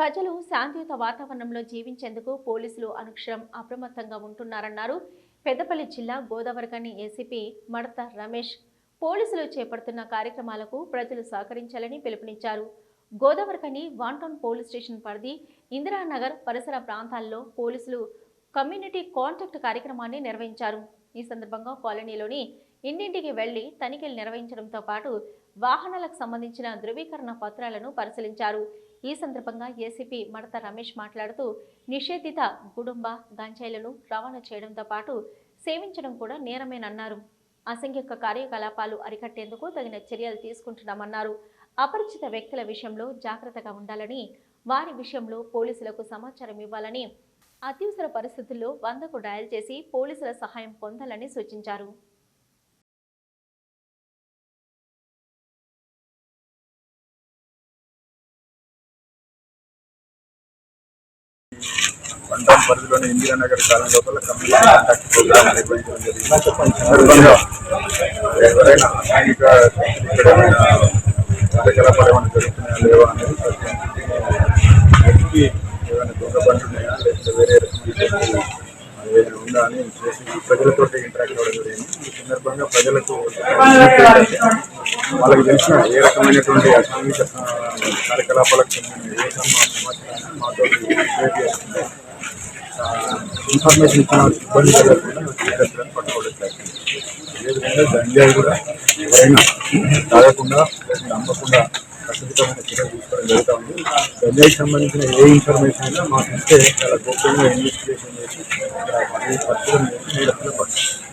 ప్రజలు శాంతియుత వాతావరణంలో జీవించేందుకు పోలీసులు అనుక్షరం అప్రమత్తంగా ఉంటున్నారన్నారు. పెద్దపల్లి జిల్లా గోదావరికని ఏసీపీ మడత రమేష్. పోలీసులు చేపడుతున్న కార్యక్రమాలకు ప్రజలు సహకరించాలని పిలుపునిచ్చారు. గోదావరికని వాంటౌన్ పోలీస్ స్టేషన్ పరిధి ఇందిరానగర్ పరిసర ప్రాంతాల్లో పోలీసులు కమ్యూనిటీ కాంటాక్ట్ కార్యక్రమాన్ని నిర్వహించారు. ఈ సందర్భంగా కాలనీలోని ఇంటింటికి వెళ్ళి తనిఖీలు నిర్వహించడంతో పాటు వాహనాలకు సంబంధించిన ధృవీకరణ పత్రాలను పరిశీలించారు. ఈ సందర్భంగా ఏసీపీ మడత రమేష్ మాట్లాడుతూ నిషేధిత గుడుంబ గంజాయిలను రవాణా చేయడంతో పాటు సేవించడం కూడా నేరమేనన్నారు. అసంఖ్యక కార్యకలాపాలు అరికట్టేందుకు తగిన చర్యలు తీసుకుంటున్నామన్నారు. అపరిచిత వ్యక్తుల విషయంలో జాగ్రత్తగా ఉండాలని వారి విషయంలో పోలీసులకు సమాచారం ఇవ్వాలని అత్యవసర పరిస్థితుల్లో వందకు డయల్ చేసి పోలీసుల సహాయం పొందాలని సూచించారు. పరిధిలోని ఇందిరానగర్ కాలనీ లోపల కమ్యూనిటీ కాంటాక్ట్ ప్రోగ్రామ్ నిర్వహించడం జరిగింది. సందర్భంగా ఎవరైనా అసాంఘిక ఇక్కడ కార్యకలాపాలు ఏమైనా జరుగుతున్నాయా లేవా అనేది ప్రతి ఏమైనా దొంగ ఉన్నాయా లేకపోతే వేరే రకమైన ఏదైనా ఉందా అని చేసి ప్రజలతో ఇంటరాక్ట్ అవ్వడం జరిగింది. ఈ సందర్భంగా ప్రజలకు వాళ్ళకి తెలిసిన ఏ రకమైనటువంటి అసాంఘిక కార్యకలాపాలకు చెందిన ఏ సమ- సమాచారాన్ని మాతో షేర్ ఇన్ఫర్మేషన్ ఇచ్చిన ఇబ్బంది కలగకుండా పట్టుకోవడం జరిగింది. అదేవిధంగా గంజాయి కూడా ఎవరైనా తాగకుండా నమ్మకుండా ఖచ్చితమైన చర్యలు తీసుకోవడం జరుగుతూ ఉంది. గంజాయికి సంబంధించిన ఏ ఇన్ఫర్మేషన్ అయినా మాకు ఇస్తే చాలా గోప్యంగా ఇన్వెస్టిగేషన్ చేసి ఇక్కడ చేసి పరిస్థితులను నేరస్తులు పడుతుంది